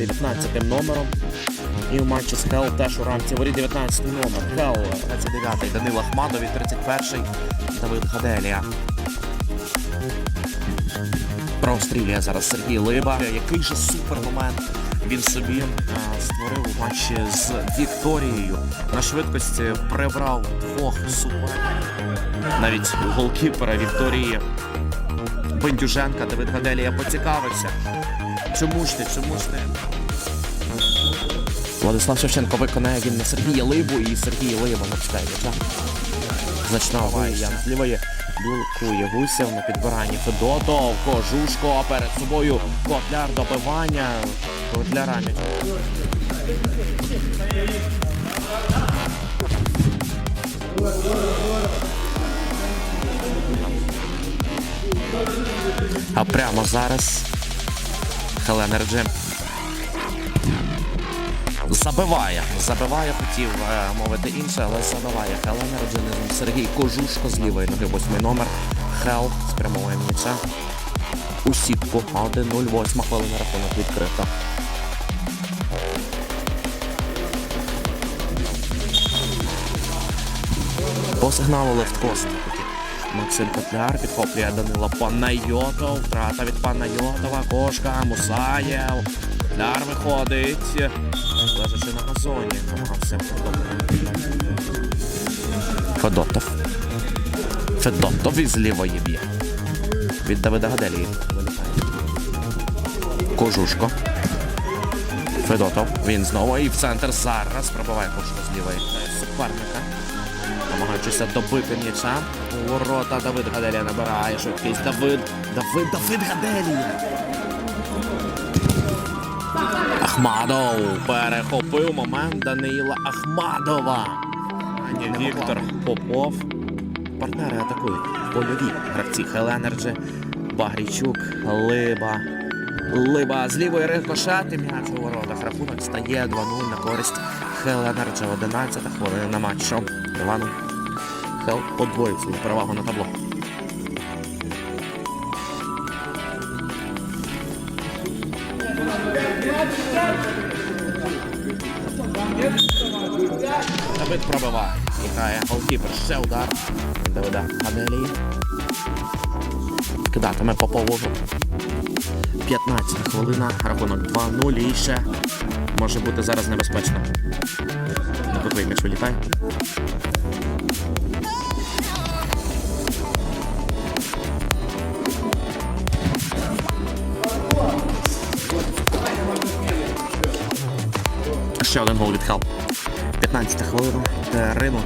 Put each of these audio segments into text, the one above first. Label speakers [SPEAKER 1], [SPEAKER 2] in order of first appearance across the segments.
[SPEAKER 1] 19 номером. І в матчі з Хел теж у рамці воріт 19 номер. Хел 29-й Данил Ахмадові, 31-й Давид Гаделія. Прострілює зараз Сергій Либа. Який же супер момент він собі створив у матчі з Вікторією. На швидкості прибрав двох супер. Навіть голкіпера Вікторії Бендюженка Давид Гаделія поцікавився. Чому ж ти? Чому ж ти? Владислав Шевченко виконає він на Сергія Либу і Сергій Либа напускає м'яча. Значна Ян з лівої блокує Гусєв на підбиранні Федотов, Кожушко перед собою Котляр добивання. Котляра м'яч. А прямо зараз Хеленерджі забиває. Забиває, хотів е, мовити інше, але забиває Хеленерджі. Низом Сергій Кожушко з лівої ноги, восьмий номер. Хел спрямовує м'яча. У сітку 1-0, хвилина рахунок відкрита. По сигналу лефткост. Максим Котляр підхоплює Данила Панайотов. Втрата від Панайотова. Кошка, Мусаєв. Котляр виходить. Лежачи на газоні. Намагався Федотов. Федотов із лівої б'є. Від Давида Гаделії. Кожушко. Федотов. Він знову і в центр зараз пробиває Кожушко з лівої суперника намагаючися добити м'яча. Ворота Давид Гаделія набирає швидкість. Давид. Давид, Давид Гаделія. Ахмадов перехопив момент Даниїла Ахмадова. Ані Віктор Попов. Партнери атакують. Польові гравці Хеленерджі. Багрічук, Либа. Либа з лівої рикошет і м'яч у воротах. Рахунок стає 2-0 на користь Хеленерджі. 11 хвилина матчу. Івану Хел подвоїв свою перевагу на табло. Давид пробиває. Грає голкіпер. Ще удар. Давида Аделії. Кидатиме по положу. 15 хвилина. Рахунок 2-0 і ще може бути зараз небезпечно. Кутовий м'яч вилітає. Ще один гол від Хел. 15 хвилина. Терину.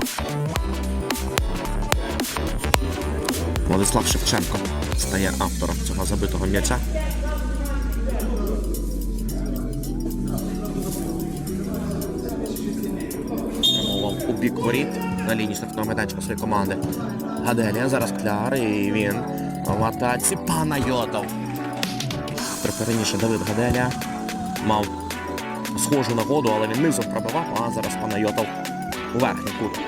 [SPEAKER 1] Владислав Шевченко стає автором цього забитого м'яча. У бік воріт на лінії штрафного майданчика своєї команди. Гаделія зараз кляр і він в атаці Панайотов. Трохи раніше Давид Гаделія мав схожу нагоду, але він низом пробивав, а зараз Панайотов у верхній кут.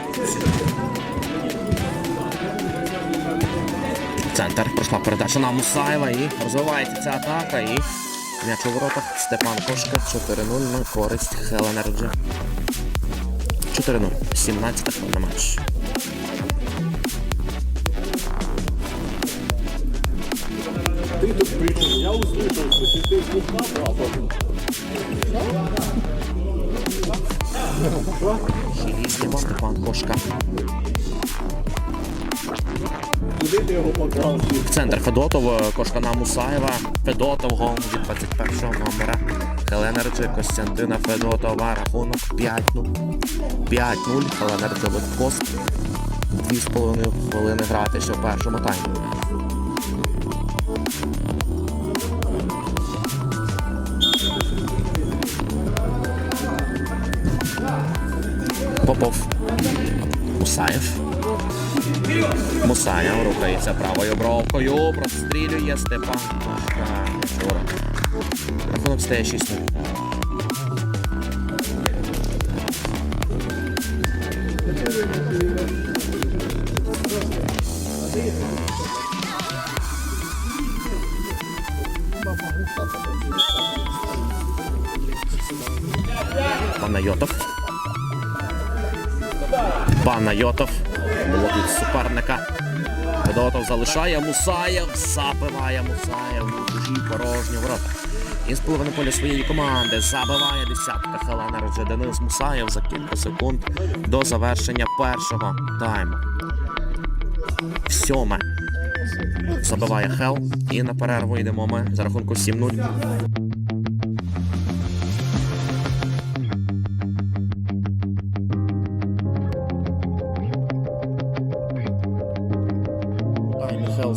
[SPEAKER 1] Центр пройшла передача на Мусаєва і розвивається ця атака. І м'яч у воротах Степан Кошка 4-0 на користь Хеленерджі. 4-0. 17 хвилина матч.
[SPEAKER 2] Ты тут пришел, я услышал, что ты слуха брал.
[SPEAKER 1] Шелізнєва Степан Кошка. В центр Федотов, Кошка на Мусаєва. Федотов гол від 21 номера. Хеленерджі Костянтина Федотова. Рахунок 5-0. 5-0. Хеленерджі Литпост. Дві з половиною хвилини грати ще в першому таймі. Попов. Мусаєв. Мусаня рухається правою бровкою, прострілює Степан. Рахунок стає 6.
[SPEAKER 2] Панайотов.
[SPEAKER 1] Панайотов. Молодий суперника. Федотов залишає Мусаєв, забиває Мусаєв у чужі порожні ворота. І з половини поля своєї команди забиває десятка Хелена Родже Денис Мусаєв за кілька секунд до завершення першого тайму. Сьоме. Забиває Хел. І на перерву йдемо ми за рахунку 7-0.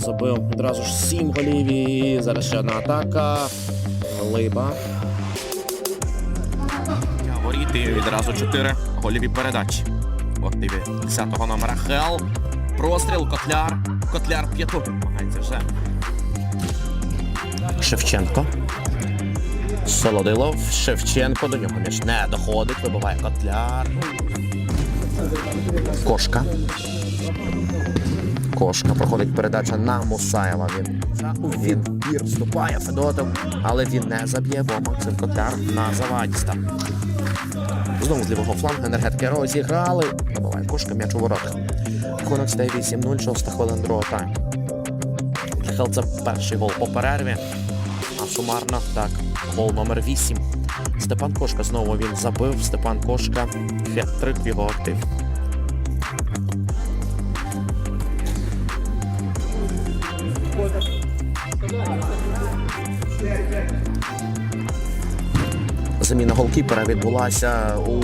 [SPEAKER 1] Забив одразу ж 7 голів і зараз ще одна атака. Либа. Воріти відразу 4 голіві передачі. От диві 10-го номера Хел. Простріл, Котляр. Котляр п'яту. Намагається вже. Шевченко. Солодилов. Шевченко до нього м'яч не доходить. Вибиває Котляр. Кошка. Кошка проходить передача на Мусаєва. Він відбір вступає Федотов, але він не заб'є, бо Максим Котляр на заваді став. Знову з лівого флангу енергетики розіграли. Набиває кошка м'яч у воротах. Рахунок стає 8-0, 6 хвилин другого тайму. Для Хелца перший гол по перерві. А сумарно так, гол номер 8. Степан Кошка знову він забив. Степан Кошка хет-трик в його активі. Заміна голкіпера відбулася у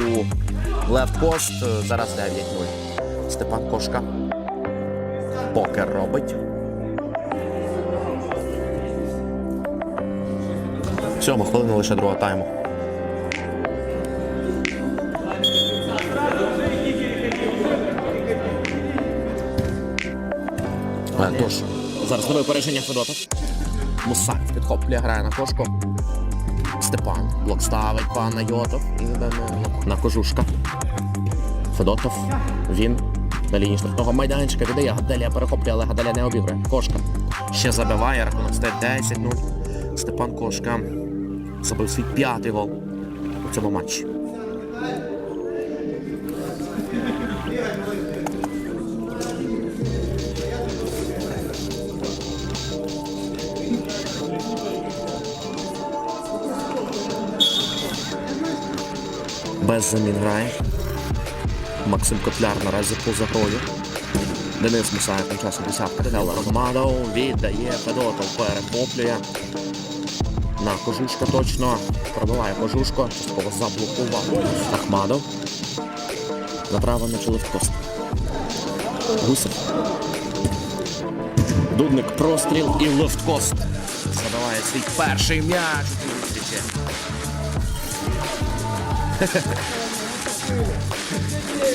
[SPEAKER 1] лефт-пост. Зараз 9-0. Степан Кошка. Покер робить. Сьома хвилина лише другого тайму. Е, Тож, зараз нове опереження Федотов. Мусак підхоплює, грає на кошку. Степан. Блок ставить пана Йотов. І на, кожушка. Федотов. Він на лінії штрафного майданчика віддає. Гаделія перехоплює, але Гаделія не обігрує. Кошка. Ще забиває, рахунок стає 10-0. Степан Кошка забив свій п'ятий гол у цьому матчі. Без замін грає. Максим Котляр наразі поза грою. Денис Мусаєв тим часом десятка. Хелла Ромадов віддає Федотов, перехоплює. На кожушка точно. Пробиває кожушко. Частково заблокував. Ахмадов. Направо на чоловік пост. Гусев. Дудник простріл і лефткост. Забиває свій перший м'яч.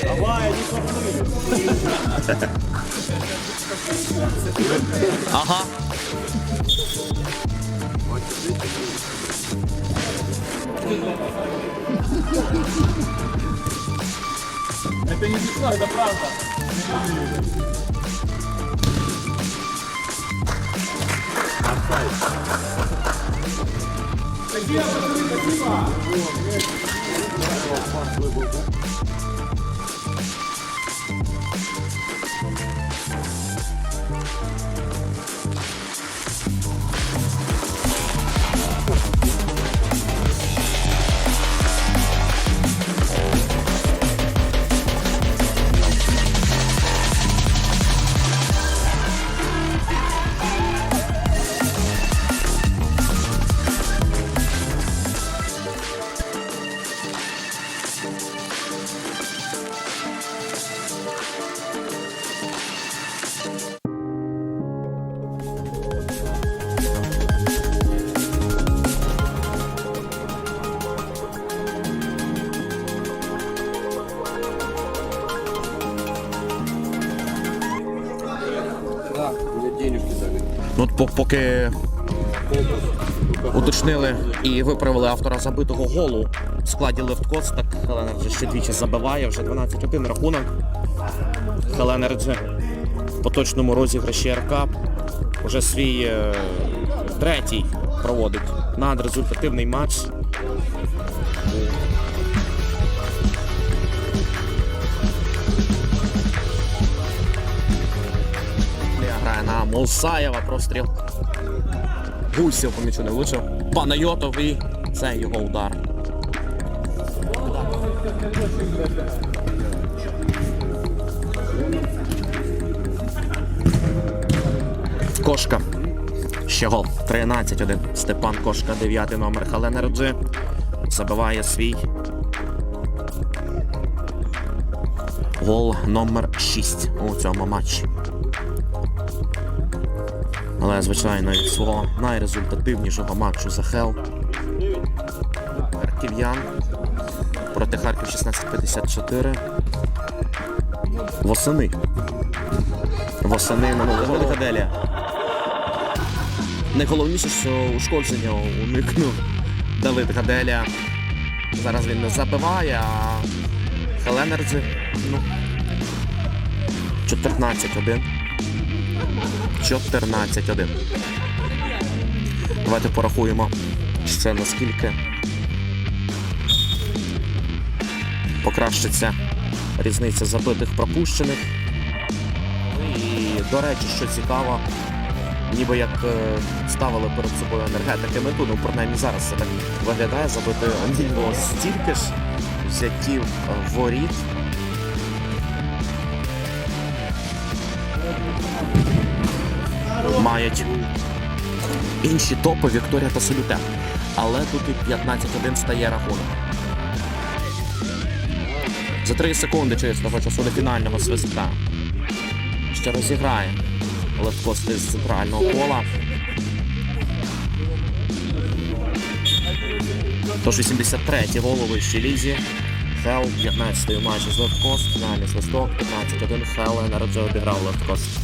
[SPEAKER 2] Давай, не.
[SPEAKER 1] Ага.
[SPEAKER 2] Это не смешно, это правда. Osman Global.
[SPEAKER 1] Ну, поки уточнили і виправили автора забитого голу в складі лефткоц, так Хеленерджі ще двічі забиває, вже 12-1 рахунок. Хеленерджі в поточному розіграші РК вже свій е, третій проводить надрезультативний матч. Мусаєва простріл. Гусів по м'ячу не влучив. Панайотов і це його удар. Кошка. Ще гол. 13-1. Степан Кошка, 9 номер Халенерджі. Забиває свій. Гол номер 6 у цьому матчі. Але, звичайно, від свого найрезультативнішого матчу за Хел. Харків'ян проти Харків 1654. Восени. Восени минулого року. Делія. Найголовніше, що ушкодження уникнув Давид Гаделя. Зараз він не забиває, а Хеленерджі, ну. 14-1. 14-1. Давайте порахуємо ще наскільки покращиться різниця забитих пропущених. І, до речі, що цікаво, ніби як е, ставили перед собою енергетики мету, ну принаймні зараз це так виглядає, забити рівно стільки ж взяттів е, воріт. Мають інші топи Вікторія та Солюте. Але тут і 15-1 стає рахунок. За 3 секунди чистого часу до фінального свистка. Ще розіграє легкости з центрального кола. Тож 83-й голови у вищій лізі. Хел 15-ї матчі з легкост. Фінальний свисток 15-1. Хел Енерджі обіграв легкост.